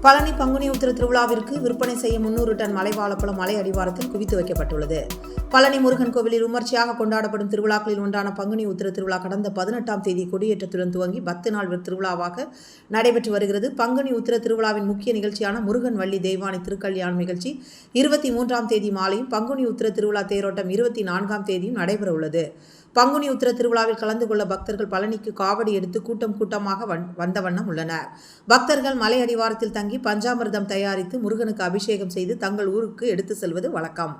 பழனி பங்குனி உத்திர திருவிழாவிற்கு விற்பனை செய்ய முன்னூறு டன் மலைவாழப்பழம் மலை அடிவாரத்தில் குவித்து வைக்கப்பட்டுள்ளது. பழனி முருகன் கோவிலில் விமர்சையாக கொண்டாடப்படும் திருவிழாக்களில் ஒன்றான பங்குனி உத்திர திருவிழா கடந்த பதினெட்டாம் தேதி கொடியேற்றத்துடன் துவங்கி பத்து நாள் திருவிழாவாக நடைபெற்று வருகிறது. பங்குனி உத்திர திருவிழாவின் முக்கிய நிகழ்ச்சியான முருகன் வள்ளி தெய்வானை திருக்கல்யாணம் நிகழ்ச்சி இருபத்தி மூன்றாம் தேதி மாலையும் பங்குனி உத்திர திருவிழா தேரோட்டம் இருபத்தி நான்காம் தேதியும் நடைபெற உள்ளது பங்குனி உத்திர திருவிழாவில் கலந்து கொள்ள பக்தர்கள் பழனிக்கு காவடி எடுத்து கூட்டம் கூட்டமாக வந்- வந்த வண்ணம் உள்ளனர். பக்தர்கள் மலை அடிவாரத்தில் தங்கி பஞ்சாமிர்தம் தயாரித்து முருகனுக்கு அபிஷேகம் செய்து தங்கள் ஊருக்கு எடுத்து செல்வது வழக்கம்.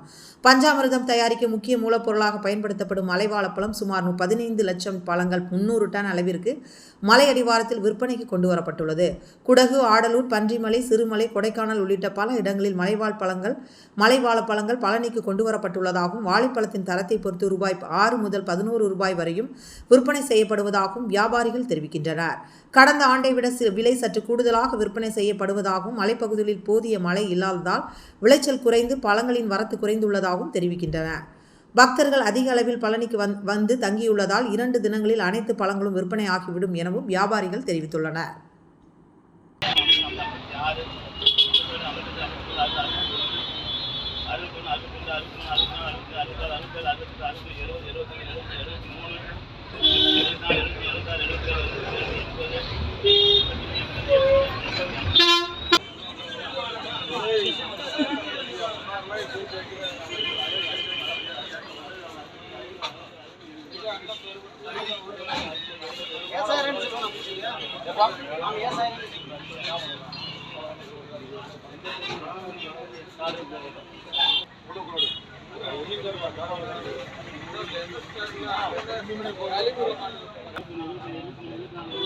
பஞ்சாமிர்தம் தயாரிக்க முக்கிய மூலப்பொருளாக பயன்படுத்தப்படும் மலைவாழைப்பழம் சுமார் பதினைந்து லட்சம் பழங்கள் முன்னூறு டன் அளவிற்கு மலை அடிவாரத்தில் விற்பனைக்கு கொண்டு வரப்பட்டுள்ளது. குடகு ஆடலூர் பன்றிமலை சிறுமலை கொடைக்கானல் உள்ளிட்ட பல இடங்களில் மலைவாழ் பழங்கள் மலைவாழைப்பழங்கள் பழனிக்கு கொண்டு வரப்பட்டுள்ளதாகவும் வாழைப்பழத்தின் தரத்தை பொறுத்து ரூபாய் ஆறு முதல் பதினோரு ரூபாய் வரையும் விற்பனை செய்யப்படுவதாகவும் வியாபாரிகள் தெரிவிக்கின்றனர். கடந்த ஆண்டை விட விலை சற்று கூடுதலாக விற்பனை செய்யப்படுவது வருவதாகவும் மலைப்பகுதிகளில் போதிய மழை இல்லாததால் விளைச்சல் குறைந்து பழங்களின் வரத்து குறைந்துள்ளதாகவும் தெரிவிக்கின்றன பக்தர்கள் அதிக அளவில் பழனிக்கு வந் வந்து தங்கியுள்ளதால் இரண்டு தினங்களில் அனைத்து பழங்களும் விற்பனை ஆகிவிடும் எனவும் வியாபாரிகள் தெரிவித்துள்ளனர் அறுபது அறுபது அறுபது அறுபது அறுபது அறுபது அறுபது எழுபது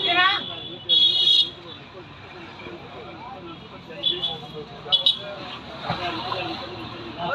Yeah.